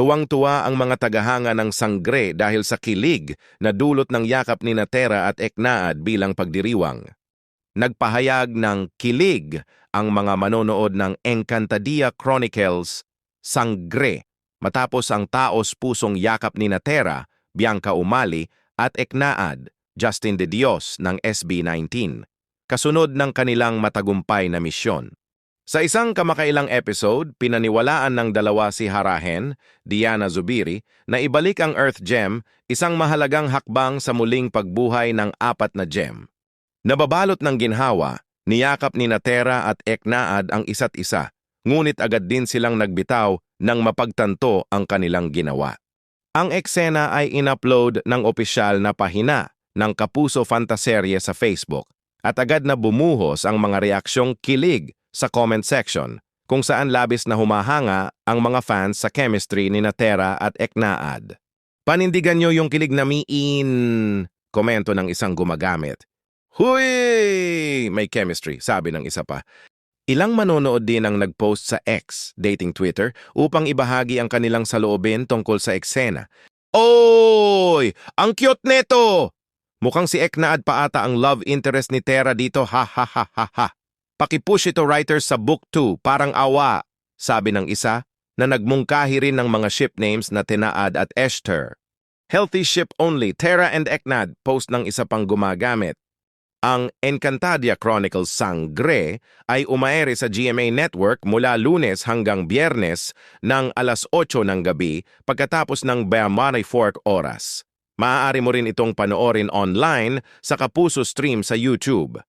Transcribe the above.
Tuwang-tuwa ang mga tagahanga ng sangre dahil sa kilig na dulot ng yakap ni Natera at Eknaad bilang pagdiriwang. Nagpahayag ng kilig ang mga manonood ng Encantadia Chronicles Sangre matapos ang taos pusong yakap ni Natera, Bianca Umali at Eknaad, Justin de Dios ng SB19, kasunod ng kanilang matagumpay na misyon. Sa isang kamakailang episode, pinaniwalaan ng dalawa si Harahen, Diana Zubiri, na ibalik ang Earth Gem, isang mahalagang hakbang sa muling pagbuhay ng apat na gem. Nababalot ng ginhawa, niyakap ni Natera at Eknaad ang isa't isa, ngunit agad din silang nagbitaw nang mapagtanto ang kanilang ginawa. Ang eksena ay inupload ng opisyal na pahina ng Kapuso Fantaserye sa Facebook at agad na bumuhos ang mga reaksyong kilig sa comment section kung saan labis na humahanga ang mga fans sa chemistry ni Natera at Eknaad. Panindigan nyo yung kilig na miin, komento ng isang gumagamit. Huy! May chemistry, sabi ng isa pa. Ilang manonood din ang nagpost sa X, dating Twitter, upang ibahagi ang kanilang saloobin tungkol sa eksena. Oy! Ang cute neto! Mukhang si Eknaad pa ata ang love interest ni Tera dito, ha ha ha ha ha. Pakipush ito writers sa book 2, parang awa, sabi ng isa na nagmungkahi rin ng mga ship names na Tinaad at Esther. Healthy ship only, Tera and Eknad, post ng isa pang gumagamit. Ang Encantadia Chronicles Sangre ay umaere sa GMA Network mula lunes hanggang biyernes ng alas 8 ng gabi pagkatapos ng Beamare Fork oras. Maaari mo rin itong panoorin online sa Kapuso Stream sa YouTube.